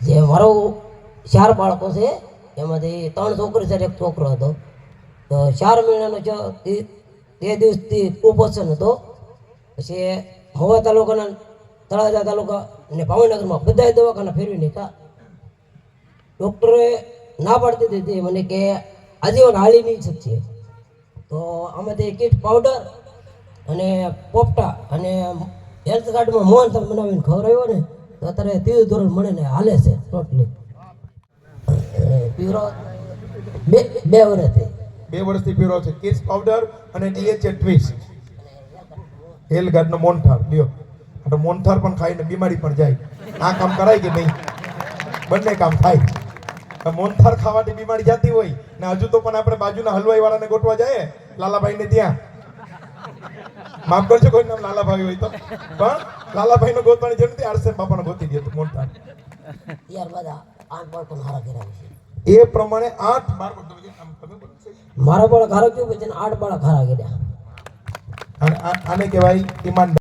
જે મારો ચાર બાળકો છે, એમાંથી ત્રણ છોકરી છે એક છોકરો હતો. તો ચાર મહિનાનો તે દિવસથી કુપોષણ હતો. પછી મહુવા તાલુકાના તળાજા તાલુકા અને ભાવનગરમાં બધાય દવાખાના ફેરવી નીકળ્યા ડૉક્ટરે ના પાડતી દીધી મને કે આજીવન હાલી નહીં શકશે તો આમાંથી કીટ પાવડર અને પોપટા અને હેલ્થ કાર્ડમાં મોહન બનાવીને ખવડાવ્યો ને અત્યારે ત્રીજું ધોરણ મળે ને હાલે છે ટોટલી. પીરો બે બે વર્ષથી. બે વર્ષથી પીરો છે. કિડ્સ પાવડર અને ડીએચએ ટ્વિસ્ટ હેલ ગાર્ડનો મોનથાર લ્યો તો મોનથાર પણ ખાઈને બીમારી પણ જાય. આ કામ કરાય કે નહીં? બંને કામ થાય. મોનથાર ખાવાથી બીમારી જતી હોય ને હજુ તો પણ આપણે બાજુના હલવાઈ વાળાને ગોતવા જાય. લાલાભાઈને ત્યાં. માફ કરજો કોઈ નામ લાલાભાઈ હોય તો. પણ લાલાભાઈને ગોતવાની જરૂર નથી આરસેન બાપાને ગોતી દે તો મોટા. યાર બધા આઠ બાળકો હારા કર્યા છે. એ પ્રમાણે આઠ પડશે? મારા બાળક હારા કેવું પછી આઠ બાળક હારા કર્યા. અને આને કહેવાય ઈમાન